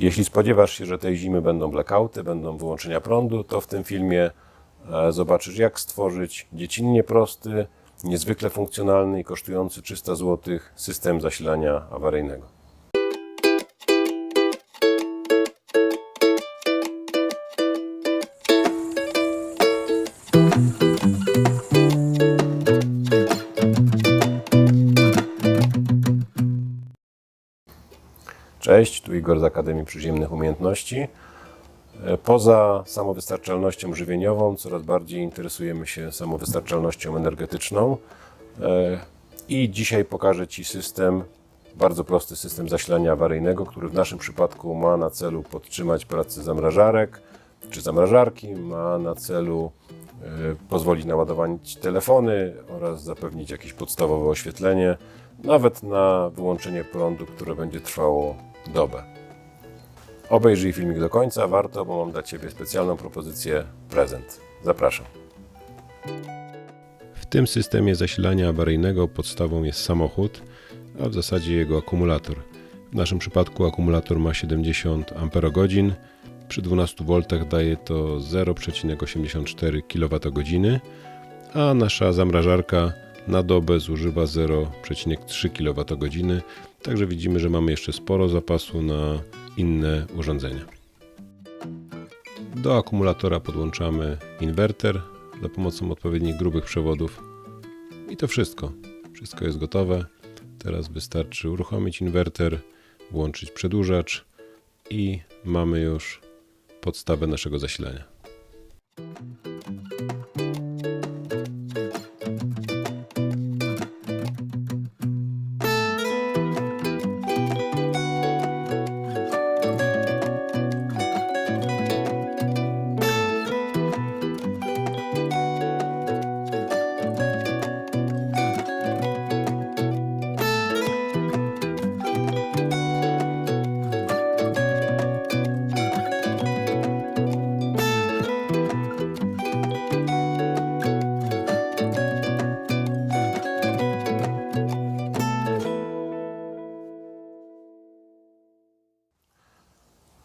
Jeśli spodziewasz się, że tej zimy będą blackouty, będą wyłączenia prądu, to w tym filmie e, zobaczysz, jak stworzyć dziecinnie prosty, niezwykle funkcjonalny i kosztujący 300 zł system zasilania awaryjnego. Cześć, tu Igor z Akademii Przyziemnych Umiejętności. E, Poza samowystarczalnością żywieniową coraz bardziej interesujemy się samowystarczalnością energetyczną E, i dzisiaj pokażę Ci system, bardzo prosty system zasilania awaryjnego, który w naszym przypadku ma na celu podtrzymać pracę zamrażarek czy zamrażarki, ma na celu e, pozwolić naładować telefony oraz zapewnić jakieś podstawowe oświetlenie, nawet na wyłączenie prądu, które będzie trwało dobę. Obejrzyj filmik do końca, warto, bo mam dla Ciebie specjalną propozycję prezent. Zapraszam. W tym systemie zasilania awaryjnego podstawą jest samochód, a w zasadzie jego akumulator. W naszym przypadku akumulator ma 70 Ah, przy 12 V daje to 0,84 kWh, a nasza zamrażarka na dobę zużywa 0,3 kWh, także widzimy, że mamy jeszcze sporo zapasu na inne urządzenia. Do akumulatora podłączamy inwerter za pomocą odpowiednich grubych przewodów. I to wszystko. Wszystko jest gotowe. Teraz wystarczy uruchomić inwerter, włączyć przedłużacz i mamy już podstawę naszego zasilania.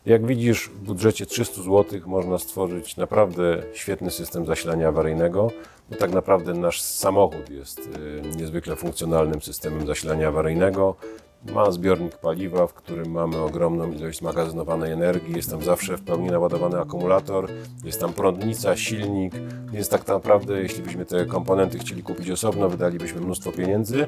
Jak widzisz, w budżecie 300 zł można stworzyć naprawdę świetny system zasilania awaryjnego, bo tak naprawdę nasz samochód jest y, niezwykle funkcjonalnym systemem zasilania awaryjnego. Ma zbiornik paliwa, w którym mamy ogromną ilość zmagazynowanej energii. Jest tam zawsze w pełni naładowany akumulator, jest tam prądnica, silnik, więc tak naprawdę, jeśli byśmy te komponenty chcieli kupić osobno, wydalibyśmy mnóstwo pieniędzy.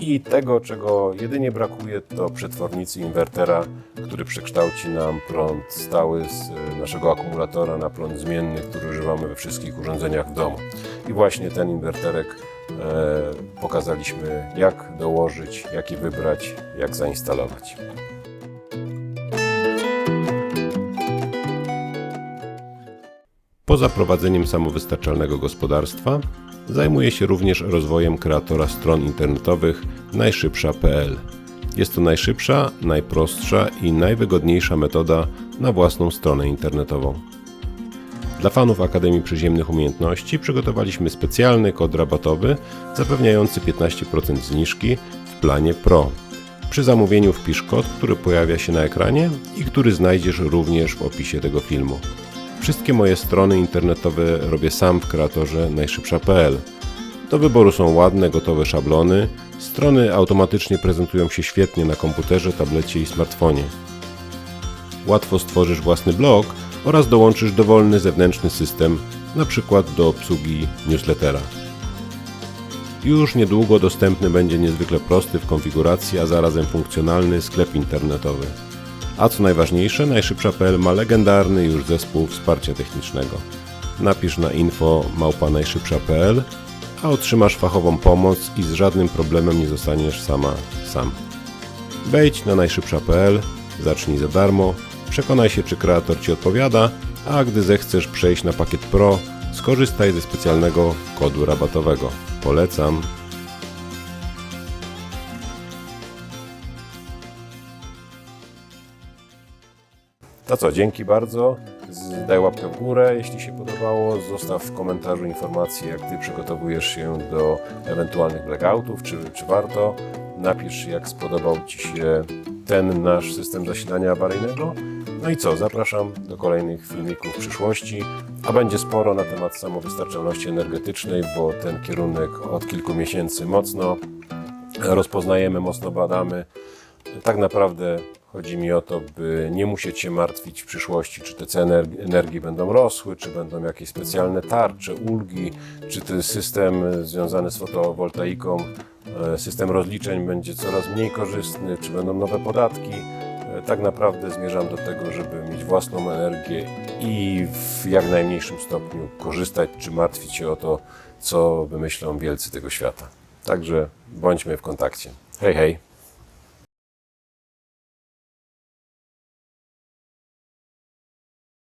I tego, czego jedynie brakuje, to przetwornicy inwertera, który przekształci nam prąd stały z e, naszego akumulatora na prąd zmienny, który używamy we wszystkich urządzeniach w domu. I właśnie ten inwerterek pokazaliśmy, jak dołożyć, jaki wybrać, jak zainstalować. Poza prowadzeniem samowystarczalnego gospodarstwa, zajmuje się również rozwojem kreatora stron internetowych najszybsza.pl. Jest to najszybsza, najprostsza i najwygodniejsza metoda na własną stronę internetową. Dla fanów Akademii Przyziemnych Umiejętności przygotowaliśmy specjalny kod rabatowy zapewniający 15% zniżki w planie Pro. Przy zamówieniu wpisz kod, który pojawia się na ekranie i który znajdziesz również w opisie tego filmu. Wszystkie moje strony internetowe robię sam w kreatorze najszybsza.pl. Do wyboru są ładne, gotowe szablony. Strony automatycznie prezentują się świetnie na komputerze, tablecie i smartfonie. Łatwo stworzysz własny blog oraz dołączysz dowolny zewnętrzny system, np. do obsługi newslettera. Już niedługo dostępny będzie niezwykle prosty w konfiguracji, a zarazem funkcjonalny sklep internetowy. A co najważniejsze, najszybsza.pl ma legendarny już zespół wsparcia technicznego. Napisz na info małpa najszybsza.pl, a otrzymasz fachową pomoc i z żadnym problemem nie zostaniesz sama sam. Wejdź na najszybsza.pl, zacznij za darmo, przekonaj się czy kreator Ci odpowiada, a gdy zechcesz przejść na pakiet Pro, skorzystaj ze specjalnego kodu rabatowego. Polecam. To co, dzięki bardzo. Daj łapkę w górę, jeśli się podobało. Zostaw w komentarzu informację, jak Ty przygotowujesz się do ewentualnych blackoutów, czy, czy warto. Napisz, jak spodobał Ci się ten nasz system zasilania awaryjnego. No i co, zapraszam do kolejnych filmików w przyszłości, a będzie sporo na temat samowystarczalności energetycznej, bo ten kierunek od kilku miesięcy mocno rozpoznajemy, mocno badamy. Tak naprawdę chodzi mi o to, by nie musieć się martwić w przyszłości, czy te ceny energii będą rosły, czy będą jakieś specjalne tarcze, ulgi, czy ten system związany z fotowoltaiką, e, system rozliczeń będzie coraz mniej korzystny, czy będą nowe podatki. E, Tak naprawdę zmierzam do tego, żeby mieć własną energię i w jak najmniejszym stopniu korzystać, czy martwić się o to, co wymyślą wielcy tego świata. Także bądźmy w kontakcie. Hej, hej!